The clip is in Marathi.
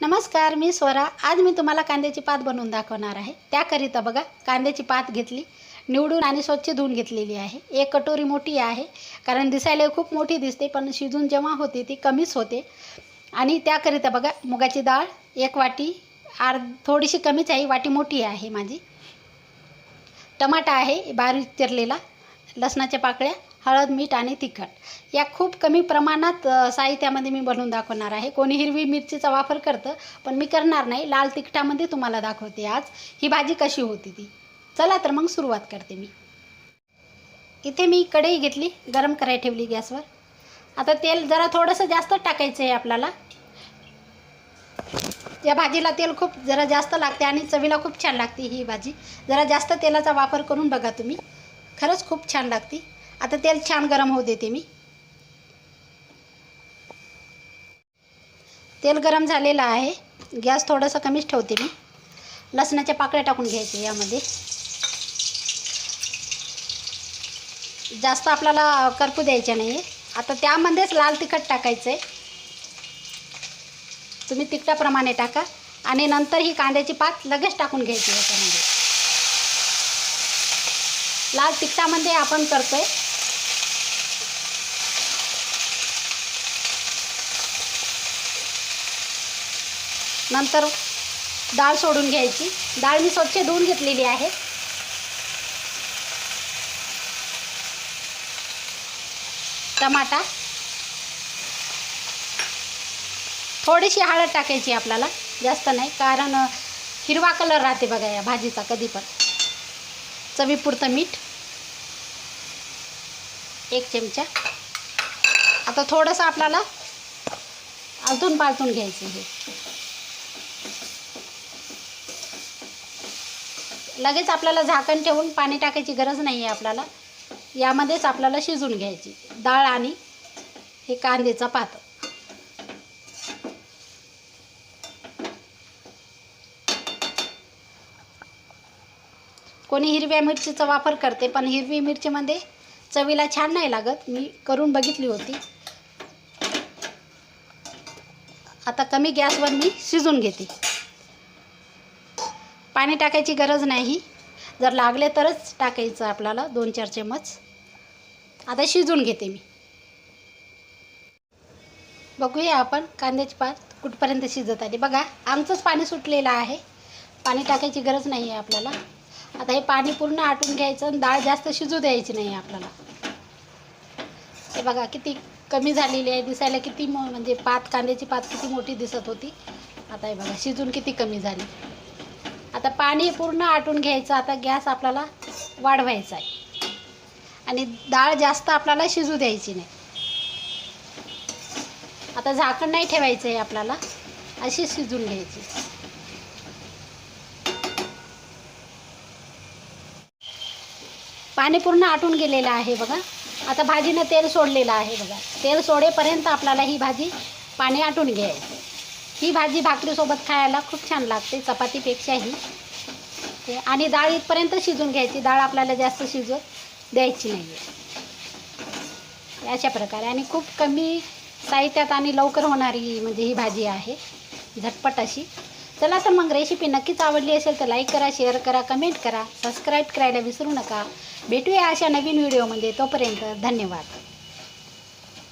नमस्कार मी स्वरा. आज मी तुम्हाला कांद्याची पात बनवून दाखवणार आहे. त्याकरिता बघा कांद्याची पात घेतली निवडून आणि स्वच्छ धुवून घेतलेली आहे. एक कटोरी मोठी आहे कारण दिसायला खूप मोठी दिसते पण शिजून जेव्हा होते ती कमीच होते. आणि त्याकरिता बघा मुगाची डाळ एक वाटी आर थोडीशी कमीच आहे वाटी मोठी आहे माझी. टमाटा आहे बारीक चिरलेला लसणाच्या पाकळ्या हळद मीठ आणि तिखट. या खूप कमी प्रमाणात साहित्यामध्ये मी बनवून दाखवणार आहे. कोणी हिरवी मिरचीचा वापर करतं पण मी करणार नाही. लाल तिखटामध्ये तुम्हाला दाखवते आज. ही भाजी कशी होती ती. चला तर मग सुरुवात करते मी. इथे मी कढई घेतली गरम करायला ठेवली गॅसवर. आता तेल जरा थोडंसं जास्त टाकायचं आहे आपल्याला. या भाजीला तेल खूप जरा जास्त लागते आणि चवीला खूप छान लागते ही भाजी. जरा जास्त तेलाचा वापर करून बघा तुम्ही. खरंच खूप छान लागते. आता तेल छान गरम होऊ देते मी. तेल गरम झालेलं आहे. गॅस थोडंसं कमीच ठेवते मी. लसणाच्या पाकळ्या टाकून घ्यायचे यामध्ये. जास्त आपल्याला करपू द्यायचे नाही आहे आता त्यामध्येच लाल तिखट टाकायचं आहे तुम्ही तिखटाप्रमाणे टाका. आणि नंतर ही कांद्याची पात लगेच टाकून घ्यायची याच्यामध्ये. लाल तिखटामध्ये आपण करतो आहे नंतर डाळ सोडून घ्यायची. डाळ मी स्वच्छ धुवून घेतलेली आहे. टमाटा. थोडीशी हळद टाकायची आपल्याला. जास्त नाही कारण हिरवा कलर राहते बघा या भाजीचा कधी पण. चवीपुरतं मीठ. एक चमचा. आता थोडंसं आपल्याला आलतून पालतून घ्यायचं हे लगेच आपल्याला झाकण ठेवून पाणी टाकायची गरज नाही आहे आपल्याला. यामध्येच आपल्याला शिजून घ्यायची. डाळ आणि हे कांद्याचा पात. कोणी हिरव्या मिरचीचा वापर करते पण हिरवी मिरचीमध्ये चवीला छान नाही लागत. मी करून बघितली होती. आता कमी गॅसवर मी शिजून घेते. पाणी टाकायची गरज नाही. जर लागले तरच टाकायचं आपल्याला दोन चार चमच आता शिजून घेते मी. बघूया आपण कांद्याची पात कुठपर्यंत शिजत आली. बघा आमचंच पाणी सुटलेलं आहे. पाणी टाकायची गरज नाही आहे आपल्याला. आता हे पाणी पूर्ण आटून घ्यायचं आणि डाळ जास्त शिजू द्यायची नाही आपल्याला. हे बघा किती कमी झालेली आहे. दिसायला किती मो म्हणजे पात कांद्याची पात किती मोठी दिसत होती. आता हे बघा शिजून किती कमी झाली. आता पाणी पूर्ण आटून घ्यायचं आता गॅस आपल्याला वाढवायचा आहे. आणि डाळ जास्त आपल्याला शिजू द्यायची नाही. आता झाकण नाही ठेवायचं आहे आपल्याला अशी शिजून घ्यायची. पाणी पूर्ण आटून गेलेलं आहे बघा. आता भाजीनं तेल सोडलेलं आहे बघा. तेल सोडेपर्यंत आपल्याला ही भाजी पाणी आटून घ्यायचं. ही भाजी भाकरीसोबत खायला खूप छान लागते चपातीपेक्षाही. ते आणि डाळ इथपर्यंत शिजून घ्यायची. डाळ आपल्याला जास्त शिजवत द्यायची नाही आहे अशा प्रकारे. आणि खूप कमी साहित्यात आणि लवकर होणारी म्हणजे ही भाजी आहे. झटपट अशी. चला तर मग रेसिपी नक्कीच आवडली असेल तर लाईक करा शेअर करा कमेंट करा सबस्क्राईब करायला विसरू नका. भेटूया अशा नवीन व्हिडिओमध्ये तोपर्यंत धन्यवाद.